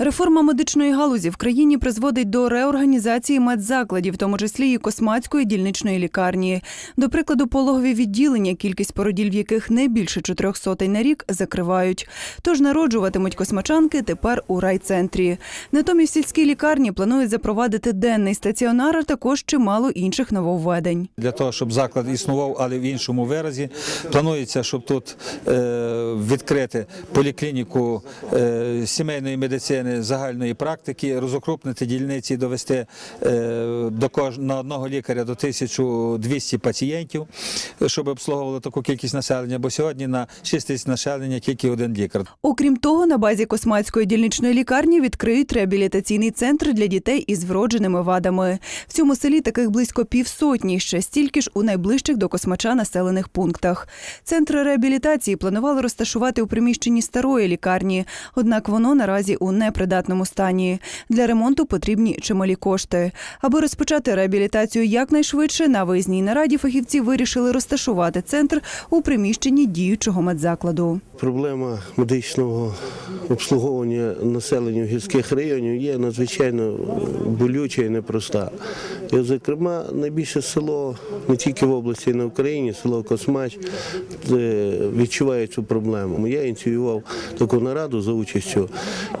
Реформа медичної галузі в країні призводить до реорганізації медзакладів, в тому числі і космацької дільничної лікарні. До прикладу, пологові відділення, кількість породіль в яких не більше чотирьох сотень на рік, закривають. Тож народжуватимуть космачанки тепер у райцентрі. Натомість сільській лікарні планують запровадити денний стаціонар, а також чимало інших нововведень. Для того, щоб заклад існував, але в іншому виразі, планується, щоб тут е, відкрити поліклініку е, сімейної медицини загальної практики, розокрупнити дільниці, і довести е, до кож... на одного лікаря до 1200 пацієнтів, щоб обслуговували таку кількість населення, бо сьогодні на 6 тисяч населення тільки один лікар. Окрім того, на базі космацької дільничної лікарні відкриють реабілітаційний центр для дітей із вродженими вадами. В цьому селі таких близько півсотні, ще стільки ж у найближчих до космача населених пунктах. Центр реабілітації планували розташувати у приміщенні старої лікарні, однак воно наразі у непридатному стані. Для ремонту потрібні чималі кошти. Аби розпочати реабілітацію якнайшвидше, на виїзній нараді фахівці вирішили розташувати центр у приміщенні діючого медзакладу. Проблема медичного обслуговування населення гірських районів є надзвичайно болюча і непроста. І, зокрема, найбільше село не тільки в області, а й на Україні, село Космач, відчуває цю проблему. Я ініціював таку нараду за участю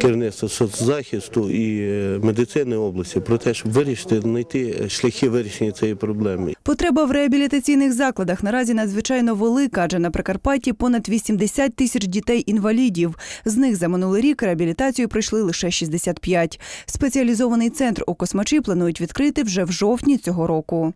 керівництва соцзахисту і е, медицини області про те, щоб вирішити, знайти шляхи вирішення цієї проблеми. Потреба в реабілітаційних закладах наразі надзвичайно велика, адже на Прикарпатті понад 80 тисяч дітей-інвалідів. З них за минулий рік реабілітацію пройшли лише 65. Спеціалізований центр у Космачі планують відкрити вже в жовтні цього року.